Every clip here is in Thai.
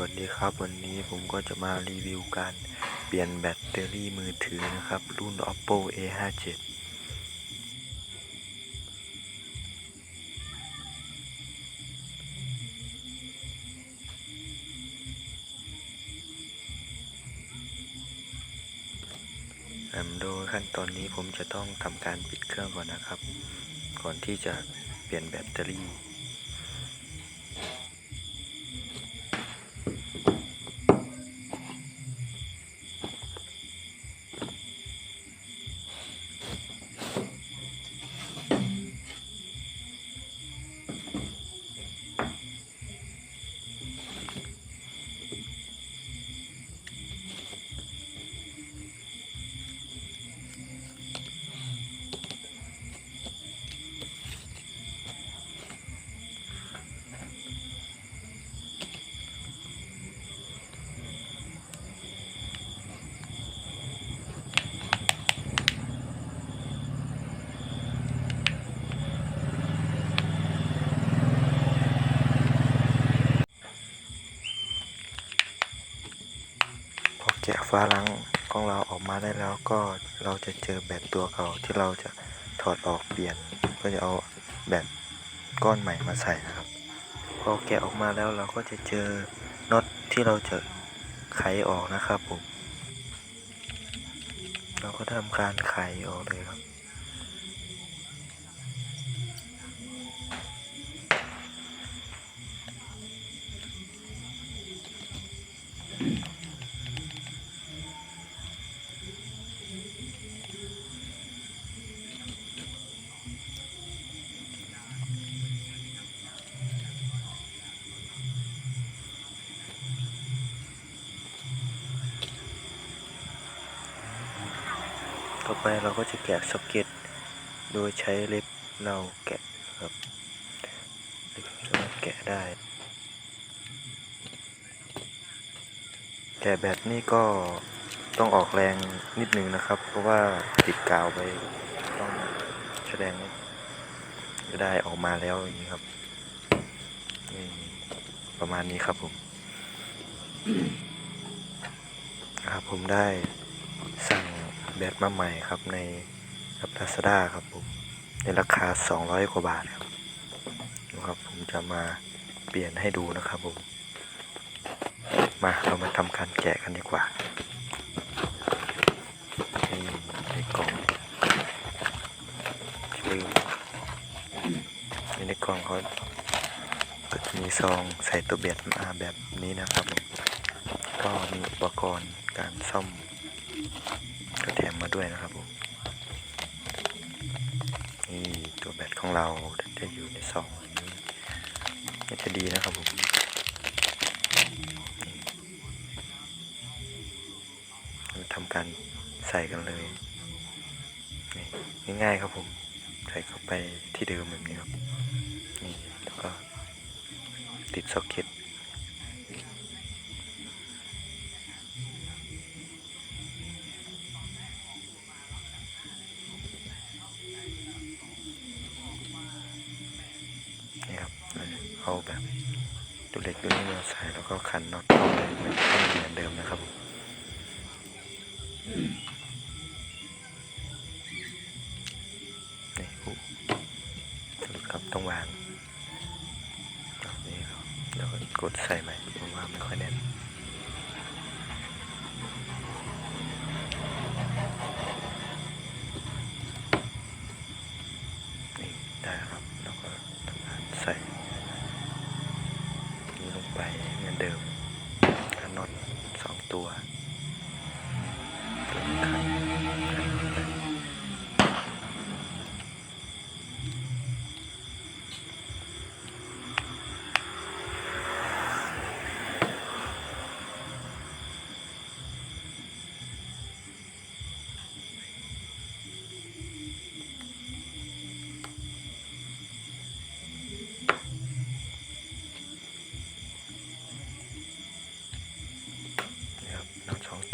วัสดีครับวันนี้ผมก็จะมารีวิวการเปลี่ยนแบตเตอรี่มือถือนะครับ รุ่น oppo a 5 7 โดยขั้นตอนนี้ผมจะต้องทำการปิดเครื่องก่อนนะครับ ก่อนที่จะเปลี่ยนแบตเตอรี่ ฟ้าหลังของเราออกมาได้แล้วก็เราจะเจอแบตตัวเก่าที่เราจะถอดออกเปลี่ยนก็จะเอาแบตก้อนใหม่มาใส่นะครับ พอแกะออกมาแล้วเราก็จะเจอน็อตที่เราจะไขออกนะครับผมเราก็ทำการไขออกเลยครับ ต่อไปเราก็จะแกะซ็อกเก็ตโดยใช้เล็บเราแกะครับเล็บสามาแกะได้ แกะแบบนี้ก็ต้องออกแรงนิดนึงนะครับ เพราะว่าติดกาวไปต้องแสดงจะได้ออกมาแล้วอย่างนี้ครับนี่ประมาณนี้ครับผมครับผมได้สั่ง แบตมาใหม่ครับในกับลาซาด้าครับผมในราคา 200 กว่าบาทครับนะครับ ผมจะมาเปลี่ยนให้ดูนะครับผม มาเรามาทำการแกะกันดีกว่านี่ในกล่องลืมในกล่องเขาก็จะมีซองใส่ตัวเบ็ดมาแบบนี้นะครับผมก็มีอุปกรณ์การซ่อม มาด้วยนะครับผมนี่ตัวแบตของเราจะอยู่ในซองอย่างนี้ก็จะดีนะครับผมเราทำการใส่กันเลยนี่ง่ายๆครับผม ใส่เข้าไปที่เดิมแบบนี้ครับนี่แล้วก็ติดซ็อกเก็ตนี่ครับเอาแบบ ตัวนี้มาใส่แล้วก็ขันน็อตเข้าไปเหมือนเหมือนเดิมนะครับผมนี่ปุ๊บสรุปครับต้องวางแบบนี้ครับแล้วก็กดใส่ใหม่เพระว่าไม่ค่อยแน่น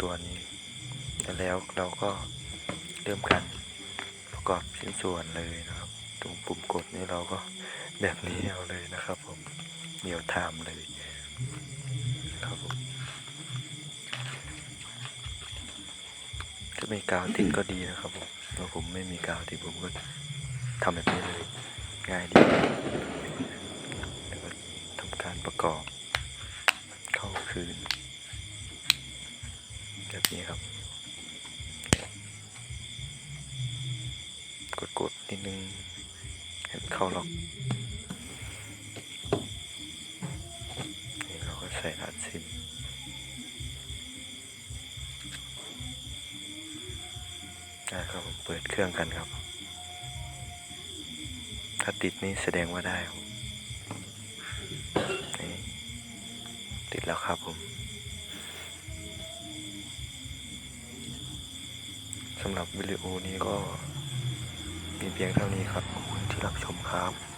ตัวนี้ แต่แล้วเราก็เริ่มการประกอบชิ้นส่วนเลยนะครับ ตรงปุ่มกดนี้เราก็แบบนี้เอาเลยนะครับผมเดียวไทม์เลยครับผมถ้ามีกาวติดก็ดีนะครับผมเพราะผมไม่มีกาวติดผมก็ทำแบบนี้เลยง่ายดีแล้วก็ทำการประกอบเข้าคืน แบบนี้ครับ กดๆนิดนึงให้มันเข้าล็อกนี่เราก็ใส่รหัสซิมนะครับผมเปิดเครื่องกันครับ ถ้าติดนี่แสดงว่าได้ครับนี่ติดแล้วครับผมสำหรับวิดีโอนี้ก็ มีเพียงเท่านี้ครับขอบคุณที่รับชมครับ